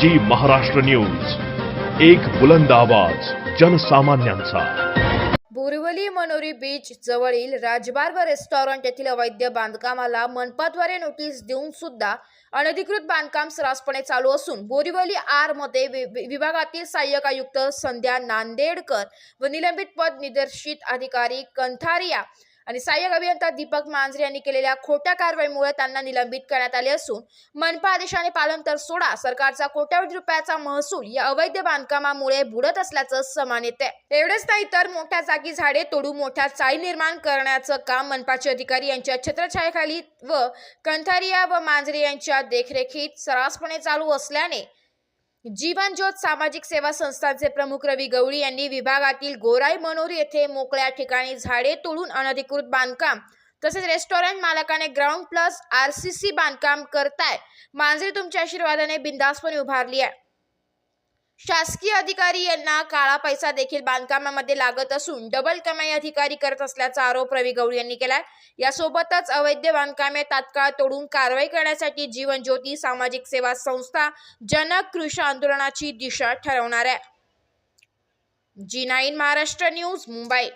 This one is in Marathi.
जी महाराष्ट्र न्यूज. एक बुलंद आवाज जनसामान्यांचा. बोरिवली मनोरी बीच जवळील राजबार व रेस्टॉरंट येथील अवैध बांधकामाला मनपाद्वारे नोटीस देऊन सुद्धा अनधिकृत बांधकाम सरासपणे चालू असून बोरिवली आरमध्ये वि- विभागातील सहाय्यक आयुक्त संध्या नांदेडकर व निलंबित पद निदर्शित अधिकारी कंथारिया आणि सहाय्यक अभियंता दीपक मांजरे यांनी केलेल्या खोट्या कारवाईमुळे त्यांना निलंबित करण्यात आले असून मनपा आदेशाने पालन तर सोडा सरकारचा कोट्यावधी रुपयाचा महसूल या अवैध बांधकामामुळे बुडत असल्याचं समान येते एवढेच नाही तर मोठ्या जागी झाडे तोडून मोठ्या चाळी निर्माण करण्याचं काम मनपाचे अधिकारी यांच्या छत्रछायाखाली व कंथारिया व मांजरे यांच्या देखरेखीत सर्रासपणे चालू असल्याने जीवन ज्योत सामाजिक सेवा संस्थांचे प्रमुख रवी गवळी यांनी विभागातील गोराई मनोर येथे मोकळ्या ठिकाणी झाडे तोडून अनधिकृत बांधकाम तसेच रेस्टॉरंट मालकाने ground plus R C C बांधकाम करताय. मांजरी तुमच्या आशीर्वादाने बिंदासपणे उभारली आहे. शासकीय अधिकारी यांना काळा पैसा देखील बांधकामामध्ये लागत असून डबल कमाई अधिकारी करत असल्याचा आरोप रवी गवळी यांनी केलाय. यासोबतच अवैध बांधकामे तात्काळ तोडून कारवाई करण्यासाठी जीवन ज्योती सामाजिक सेवा संस्था जनक कृषी आंदोलनाची दिशा ठरवणार आहे. G nine Maharashtra news Mumbai.